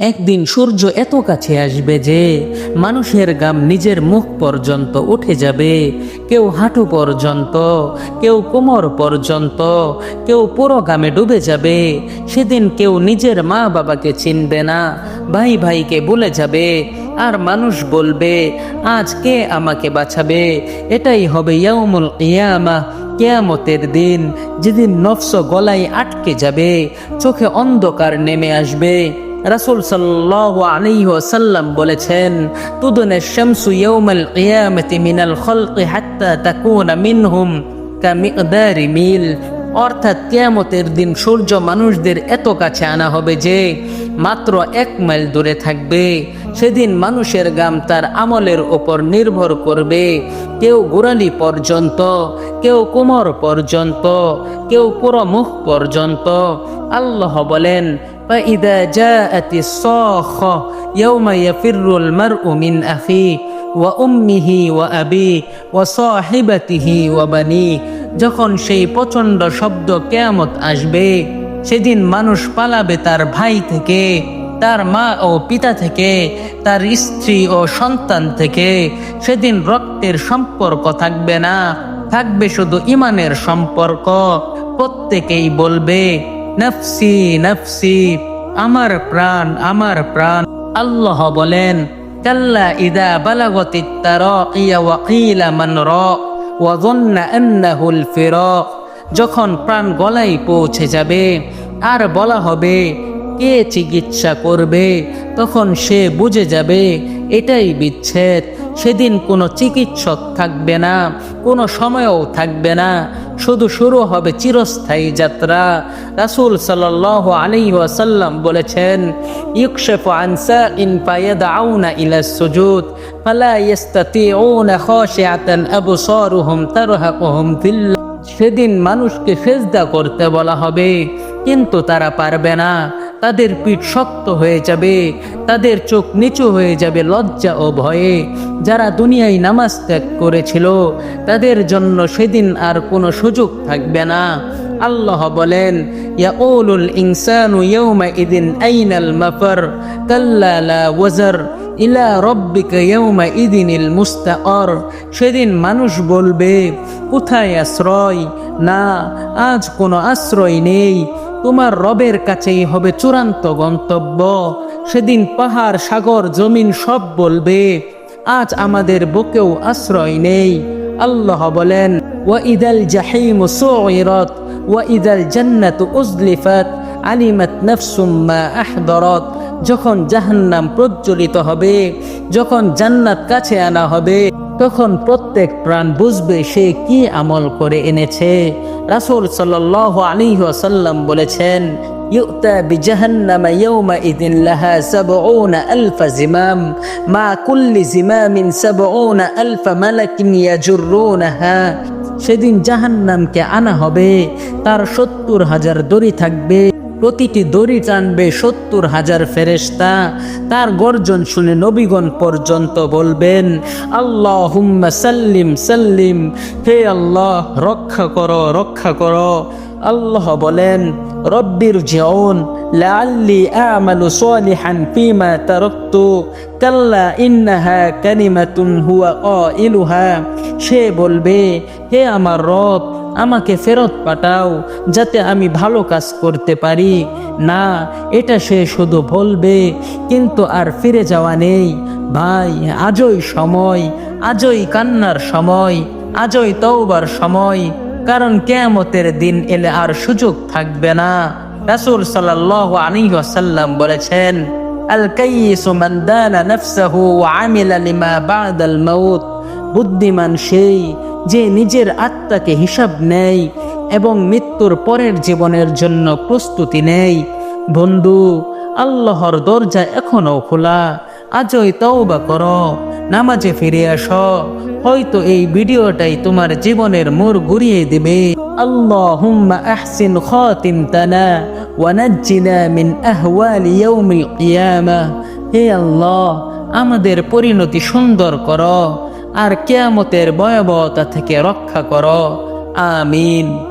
একদিন সূর্য এত কাছে আসবে যে মানুষের গাম নিজের মুখ পর্যন্ত উঠে যাবে। কেউ হাঁটু পর্যন্ত, কেউ কোমর পর্যন্ত, কেউ পুরো গামে ডুবে যাবে। সেদিন কেউ নিজের মা বাবাকে চিনবে না, ভাই ভাইকে ভুলে যাবে, আর মানুষ বলবে, আজ কে আমাকে বাঁচাবে? এটাই হবে ইয়ামুল ইয়ামা কেয়ামতের দিন। যেদিন নফস গলায় আটকে যাবে, চোখে অন্ধকার নেমে আসবে। রাসূল ওয়াসাল্লাম বলেছেন, তুদনে শামসু ইয়াউমাল কিয়ামাতি মিনাল খলকি হাত্তা তাকুনা মিনহুম কামিকদারি মিল। অর্থাৎ কিয়ামতের দিন সূর্য মানুষদের এত কাছে আনা হবে যে মাত্র এক মাইল দূরে থাকবে। সেদিন মানুষের গাম তার আমলের ওপর নির্ভর করবে। কেউ গোড়ালি পর্যন্ত, কেউ কোমর পর্যন্ত, কেউ পুরো মুখ পর্যন্ত। আল্লাহ বলেন فإذا جاءت الصاخة يوم يفر المرء من أخيه وأمه وأبيه وصاحبته وبنيه যখন সেই প্রচণ্ড শব্দ কেয়ামত আসবে সেদিন মানুষ পালাবে তার ভাই থেকে তার মা ও পিতা থেকে তার স্ত্রী ও সন্তান থেকে সেদিন রক্তের সম্পর্ক থাকবে না থাকবে শুধু ইমানের সম্পর্ক প্রত্যেকেই বলবে নফসি নফসি, আমার প্রাণ আমার প্রাণ। আল্লাহ বলেন, কাল্লা ইদা বালাগতিত তারাকিয়া ওয়া মান রা, ওয়া যন্না আন্নাহুল যখন প্রাণ গলায় পৌঁছে যাবে, আর বলা হবে, কে চিকিৎসা করবে, তখন সে বুঝে যাবে, এটাই বিচ্ছেদ। সেদিন কোনো চিকিৎসক থাকবে না, কোনো সময়ও থাকবে না। শুধু শুরু হবে চিরস্থায়ী যাত্রা। রাসুল সাল আলী ওয়াসাল্লাম বলেছেন ইউকশেফ আনসা ইন পায়েদ আউনা ইলা সুজুদ, ফালা ইস্তাতিউনা খাশিআতান আবসারুহুম তারহাকুহুম হুম সেদিন মানুষকে সেজদা করতে বলা হবে, কিন্তু তারা পারবে না। তাদের পিঠ শক্ত হয়ে যাবে, তাদের চোখ নিচু হয়ে যাবে লজ্জা ও ভয়ে। যারা দুনিয়ায় নামাজ ত্যাগ করেছিল, তাদের জন্য সেদিন আর কোনো সুযোগ থাকবে না। আল্লাহ বলেন ইয়াকুলুল ইনসানু ইয়াউমা ইদিন আইনাল মাফার, কাল্লা লা ওয়াজার, ইলা রব্বিকা ইয়াউমা ইদিনিল মুস্তাকর সেদিন মানুষ বলবে, কোথায় আশ্রয়? না, আজ কোনো আশ্রয় নেই। তোমার রবের কাছেই হবে চূড়ান্ত গন্তব্য। সেদিন পাহাড়, সাগর, জমিন সব বলবে। আজ আমাদের বুকেও আশ্রয় নেই। আল্লাহ বলেন, ওয়াইদাল জাহিম সুইরত ওয়াইদাল জান্নাতু উজলিফাত, আলিমাত নাফসুম মা আহদরত। যখন জাহান্নাম প্রজ্বলিত হবে, যখন জান্নাত কাছে আনা হবে, তখন প্রত্যেক প্রাণ বুঝবে সে কি আমল করে এনেছে। রাসুল সাল্লাহ আলী আসাল্লাম বলেছেন, ইউতা বিজাহান্নাম ইয়াউমা ইদিন লাহা সাবউনা আলফা জিমাম মা কুল্লি জিমামিন সাবউনা আলফা মালাকিন ইয়াজুরুনাহা। সেদিন জাহান্নামকে আনা হবে, তার সত্তর হাজার দড়ি থাকবে। প্রতিটি দড়ি টানবে সত্তর হাজার ফেরেস্তা তার গর্জন শুনে নবীগণ পর্যন্ত বলবেন আল্লাহ হুম্মা সাল্লিম সাল্লিম, হে আল্লাহ, রক্ষা করো রক্ষা করো। আল্লাহ বলেন রব্বির জিউন লাআল্লি আমালু সালিহান ফিমা তারাকতু, কাল্লা ইন্নাহা কালিমাতুন হুয়া কাইলুহা সে বলবে, হে আমার রব আমাকে ফেরত পাঠাও, যাতে আমি ভালো কাজ করতে পারি। না, এটা সে শুধু বলবে, কিন্তু আর ফিরে যাওয়া নেই। ভাই, আজই সময়, আজই কান্নার সময়, আজই তওবার সময়, কারণ কেয়ামতের দিন এলে আর সুযোগ থাকবে না। রাসূল সাল্লাল্লাহু আলাইহি ওয়াসাল্লাম বলেছেন মান বুদ্ধিমান সেই যে নিজের আত্মাকে হিসাব নেয় এবং মৃত্যুর পরের জীবনের জন্য প্রস্তুতি নেয়। বন্ধু, আল্লাহর দরজা এখনও খোলা। আজই তওবা করো, নামাজে ফিরে আসো। হয়তো এই ভিডিওটাই তোমার জীবনের মোড় ঘুরিয়ে দেবে। মিন হে আল্লাহ, আমাদের পরিণতি সুন্দর করো। আর কেয়ামতের ভয়াবহতা থেকে রক্ষা করো। আমিন।